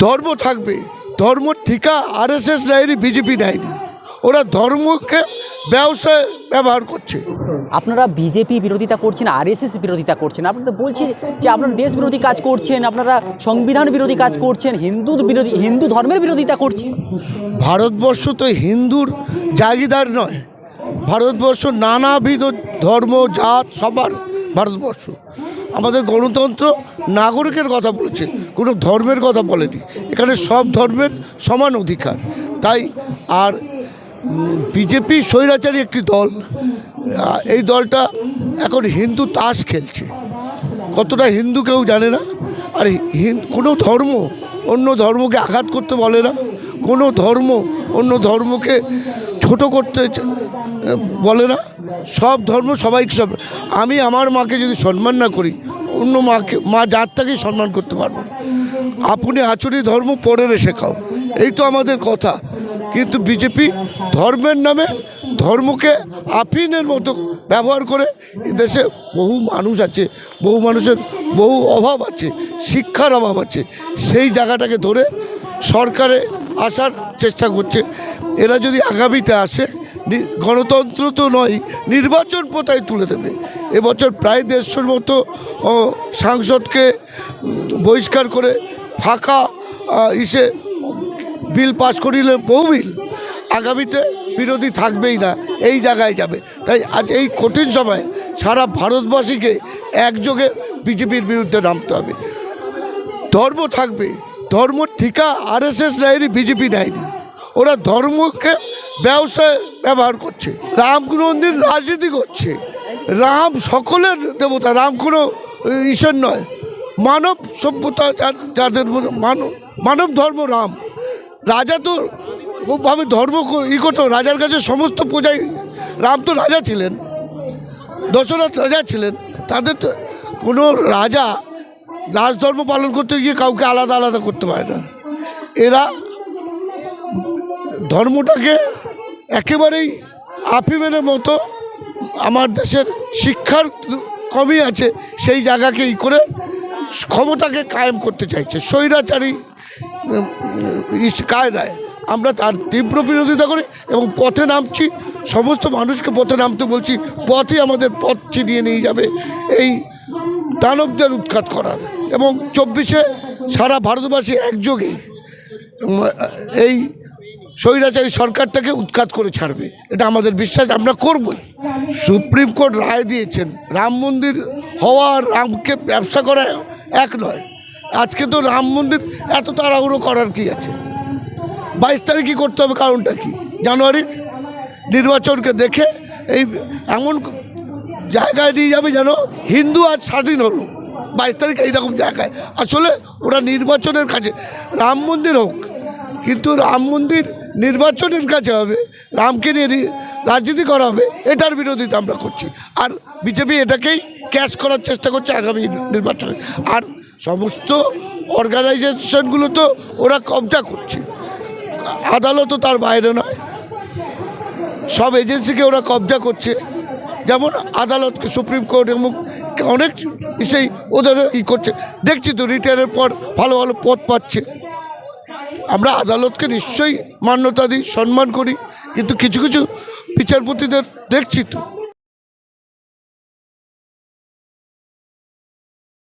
ধর্ম থাকবে। ধর্ম ঠিকা আর এস এস নেয়নি বিজেপি নেয়নি। ওরা ধর্মকে ব্যবসায় ব্যবহার করছে। আপনারা বিজেপি বিরোধিতা করছেন আর এস আরএসএস বিরোধিতা করছেন। আপনারা তো বলছেন যে আপনারা দেশ বিরোধী কাজ করছেন আপনারা সংবিধান বিরোধী কাজ করছেন হিন্দু বিরোধী হিন্দু ধর্মের বিরোধিতা করছেন। ভারতবর্ষ তো হিন্দুর জাগিদার নয়। ভারতবর্ষ নানাবিধ ধর্ম জাত সবার ভারতবর্ষ। আমাদের গণতন্ত্র নাগরিকের কথা বলেছে, কোনো ধর্মের কথা বলেনি। এখানে সব ধর্মের সমান অধিকার। তাই আর বিজেপি স্বৈরাচারী একটি দল এই দলটা এখন হিন্দু তাস খেলছে। কতটা হিন্দু কেউ জানে না, আর কোনো ধর্ম অন্য ধর্মকে আঘাত করতে বলে না। কোনো ধর্ম অন্য ধর্মকে ছোট করতে বলে না। সব ধর্ম সবাইকে সব আমি আমার মাকে যদি সম্মান না করি, অন্য মাকে মা জাতটাকেই সম্মান করতে পারব আপনি আচরি ধর্ম পরের শেখাও এই তো আমাদের কথা। কিন্তু বিজেপি ধর্মের নামে ধর্মকে আফিনের মতো ব্যবহার করে দেশে বহু মানুষ আছে, বহু মানুষের বহু অভাব আছে, শিক্ষার অভাব আছে। সেই জায়গাটাকে ধরে সরকারে আসার চেষ্টা করছে। এরা যদি আগামীতে আসে গণতন্ত্র তো নয়, নির্বাচন প্রথায় তুলে দেবে। এবছর প্রায় দেড়শোর মতো সাংসদকে বহিষ্কার করে ফাঁকা ইসে বিল পাস করিলে বহু বিল। আগামীতে বিরোধী থাকবেই না, এই জায়গায় যাবে। তাই আজ এই কঠিন সময়ে সারা ভারতবাসীকে একযোগে বিজেপির বিরুদ্ধে নামতে হবে। ধর্ম থাকবে, ধর্ম ঠিকা আর এস এস নেয়নি, বিজেপি নেয়নি। ওরা ধর্মকে ব্যবসায় ব্যবহার করছে। রাম কোনো মন্দির রাজনীতি করছে। রাম সকলের দেবতা, রাম কোনো ঈশ্বর নয়। মানব সভ্যতা যাদের মনে- মানব মানব ধর্ম রাম। রাজা তো ওভাবে ধর্ম ই করতো, রাজার কাছে সমস্ত পূজাই রাম তো রাজা ছিলেন। দশরথ রাজা ছিলেন। তাদের তো কোনো রাজা রাজধর্ম পালন করতে গিয়ে কাউকে আলাদা আলাদা করতে পারে না। এরা ধর্মটাকে একেবারেই আফিমের মতো আমার দেশের শিক্ষার কমই আছে, সেই জায়গাকে ই করে ক্ষমতাকে কায়েম করতে চাইছে। স্বৈরাচারী কায়দায় আমরা তার তীব্র বিরোধিতা করি এবং পথে নামছি, সমস্ত মানুষকে পথে নামতে বলছি, পথই আমাদের পথ চিনিয়ে নিয়ে যাবে এই দানবদের উৎখাত করার। এবং চব্বিশে সারা ভারতবাসী একযোগে এই স্বৈরাচারী সরকারটাকে উৎখাত করে ছাড়বে। এটা আমাদের বিশ্বাস, আমরা করবই। সুপ্রিম কোর্ট রায় দিয়েছেন, রাম মন্দির হওয়া রামকে ব্যবসা করা এক নয়। আজকে তো রাম মন্দির, এত তাড়াহুড়ো করার কি আছে? বাইশ তারিখই করতে হবে, কারণটা কি? জানুয়ারির নির্বাচনকে দেখে এই এমন জায়গায় নিয়ে যাবে যেন হিন্দু আজ স্বাধীন হলো। বাইশ তারিখ এইরকম জায়গায়। আসলে ওরা নির্বাচনের কাছে রাম মন্দির হোক, কিন্তু রাম মন্দির নির্বাচনের কাছে হবে, রামকে নিয়ে রাজনীতি করা হবে, এটার বিরোধিতা আমরা করছি। আর বিজেপি এটাকেই ক্যাশ করার চেষ্টা করছে আগামী নির্বাচনে। আর সমস্ত অর্গানাইজেশনগুলো তো ওরা কবজা করছে। আদালতও তার বাইরে নয়। সব এজেন্সিকে ওরা কবজা করছে। যেমন আদালতকে সুপ্রিম কোর্ট এবং অনেক সেই ওদের ই করছে। দেখছি তো রিটায়ারের পর ভালো ভালো পদ পাচ্ছে। আমরা আদালতকে নিশ্চয়ই মান্যতা দিই সম্মান করি। কিন্তু কিছু কিছু বিচারপতিদের দেখছি তো।